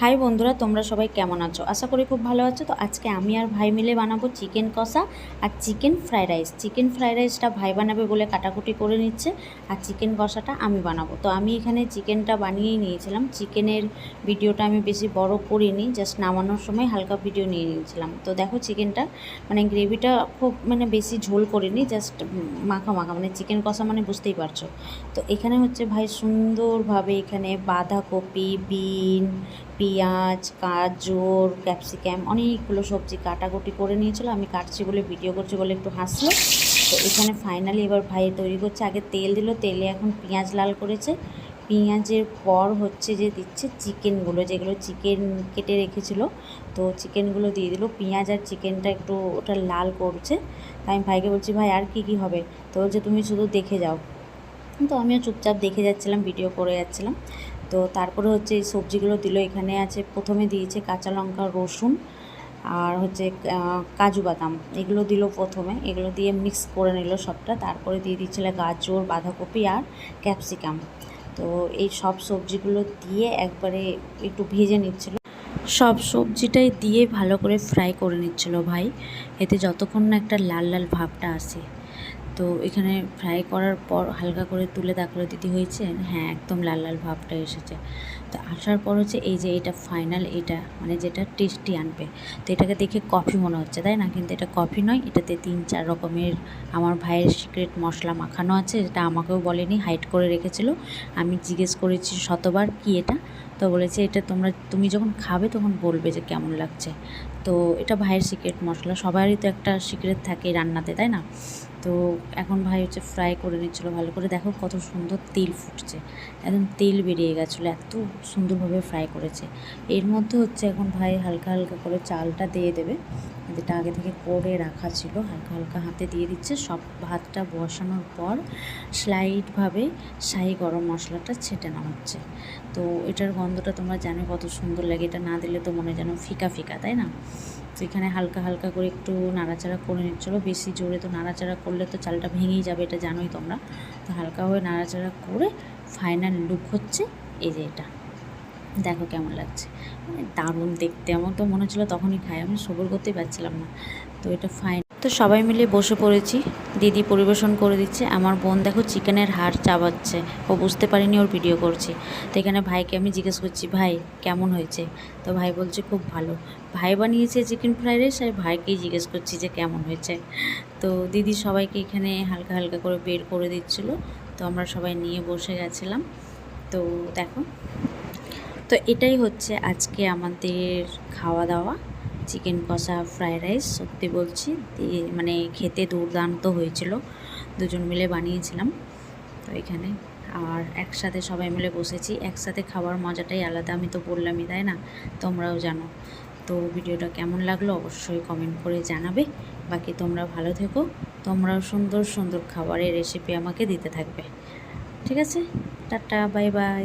High বন্ধুরা, তোমরা সবাই কেমন আছো? আশা করি খুব ভালো আছো। তো আজকে আমি আর ভাই মিলে বানাবো চিকেন কষা আর chicken fried rice. Chicken fried রাইসটা ভাই বানাবে বলে কাটাকুটি করে নিচ্ছে আর চিকেন কষাটা আমি বানাবো। তো আমি এখানে চিকেনটা বানিয়েই নিয়েছিলাম। চিকেনের ভিডিওটা আমি বেশি বড় করিনি, জাস্ট নামানোর সময় হালকা ভিডিও নিয়ে নিয়েছিলাম। তো দেখো চিকেনটা মানে গ্রেভিটা খুব মানে বেশি ঝোল করিনি, জাস্ট মাখা মাখা মানে চিকেন কষা মানে বুঝতেই পারছ। তো এখানে হচ্ছে ভাই সুন্দরভাবে এখানে বাঁধাকপি, বিন পেঁয়াজ, গাজর, ক্যাপসিকাম অনেকগুলো সবজি কাটাকুটি করে নিয়েছিল। আমি কাটছি বলে, ভিডিও করছি বলে একটু হাসলো। তো এখানে ফাইনালি এবার ভাই তৈরি করছে। আগে তেল দিল, তেলে এখন পেঁয়াজ লাল করেছে। পেঁয়াজের পর হচ্ছে যে দিচ্ছে চিকেনগুলো, যেগুলো চিকেন কেটে রেখেছিল। তো চিকেনগুলো দিয়ে দিল। পেঁয়াজ আর চিকেনটা একটু ওটা লাল করছে। তাই আমি ভাইকে বলছি, ভাই, আর কি কি হবে? তো বলছে, তুমি শুধু দেখে যাও। তো আমিও চুপচাপ দেখে যাচ্ছিলাম, ভিডিও করে যাচ্ছিলাম। তো তারপরে হচ্ছে এই সবজিগুলো দিল, এখানে আছে প্রথমে দিয়েছে কাঁচা লঙ্কা, রসুন আর হচ্ছে কাজু বাদাম। এগুলো দিল প্রথমে, এগুলো দিয়ে মিক্স করে নিল সবটা। তারপরে দিয়ে দিচ্ছিল গাজর, বাঁধাকপি আর ক্যাপসিকাম তো এই সব সবজিগুলো দিয়ে একবারে একটু ভেজে নিচ্ছিল। সব সবজিটাই দিয়ে ভালো করে ফ্রাই করে নিচ্ছিল ভাই। এতে যতক্ষণ না একটা লাল লাল ভাবটা আসে। তো এখানে ফ্রাই করার পর হালকা করে তুলে তারপরে দিদি হয়েছে? হ্যাঁ একদম লাল লাল ভাবটা এসেছে। তো আসার পর হচ্ছে এই যে এটা ফাইনাল এটা মানে যেটা টেস্টি আনবে। তো এটাকে দেখে কফি মনে হচ্ছে, তাই না? কিন্তু এটা কফি নয়, এটাতে তিন চার রকমের আমার ভাইয়ের সিক্রেট মশলা মাখানো আছে, যেটা আমাকেও বলেনি হাইড করে রেখেছিল। আমি জিজ্ঞেস করেছি শতবার কি এটা? তো বলেছে এটা তোমরা, তুমি যখন খাবে তখন বলবে যে কেমন লাগছে। তো এটা ভাইয়ের সিক্রেট মশলা। সবারই তো একটা সিক্রেট থাকে রান্নাতে, তাই না? তো এখন ভাই হচ্ছে ফ্রাই করে নিচ্ছিলো ভালো করে। দেখো কত সুন্দর তেল ফুটছে। একদম তেল বেরিয়ে গেছিল, এত সুন্দরভাবে ফ্রাই করেছে। এর মধ্যে হচ্ছে এখন ভাই হালকা হালকা করে চালটা দিয়ে দেবে। যেটা আগে থেকে করে রাখা ছিল, হালকা হালকা হাতে দিয়ে দিচ্ছে। সব ভাতটা বসানোর পর স্লাইডভাবে শাহি গরম মশলাটা ছেটে নেওয়া হচ্ছে। তো এটার গন্ধটা তোমরা জানো কত সুন্দর লাগে। এটা না দিলে তো মনে যেন ফিকা ফিকা, তাই না? এখানে হালকা হালকা করে একটু নাড়াচাড়া করে নিচ্ছিলো বেশি জোরে তো নাড়াচাড়া করলে তো চালটা ভেঙেই যাবে, এটা জানোই তোমরা। তো হালকা হয়ে নাড়াচাড়া করে ফাইনাল লুক হচ্ছে, এই যে এটা। দেখো কেমন লাগছে। মানে দারুণ দেখতে। আমার তো মনে হচ্ছিল তখনই খাই, আমি সবর করতেই পারছিলাম না। তো এটা ফাইন তো সবাই মিলে বসে পড়েছি। দিদি পরিবেশন করে দিচ্ছে। আমার বোন দেখো চিকেনের হাড় চাবাচ্ছে। ও বুঝতে পারিনি ওর ভিডিও করছি। তো এখানে ভাইকে আমি জিজ্ঞেস করছি, ভাই, কেমন হয়েছে? তো ভাই বলছে, খুব ভালো। ভাই বানিয়েছে চিকেন ফ্রাইড রাইস আর ভাইকেই জিজ্ঞেস করছি যে কেমন হয়েছে। তো দিদি সবাইকে এখানে হালকা হালকা করে বের করে দিচ্ছিল। তো আমরা সবাই নিয়ে বসে গেছিলাম। তো দেখো। তো এটাই হচ্ছে আজকে আমাদের খাওয়া দাওয়া। চিকেন কষা ফ্রাইড রাইস, সত্যি বলছি। দিয়ে মানে খেতে দুর্দান্ত হয়েছিল। দুজন মিলে বানিয়েছিলাম তো এখানে। আর একসাথে সবাই মিলে বসেছি। একসাথে খাওয়ার মজাটাই আলাদা। আমি তো বললামই, তাই না? তোমরাও জানো। তো ভিডিওটা কেমন লাগল অবশ্যই কমেন্ট করে জানাবে। বাকি তোমরা ভালো থেকো। তোমরাও সুন্দর সুন্দর খাবারের রেসিপি আমাকে দিতে থাকবে। ঠিক আছে? Tata bye bye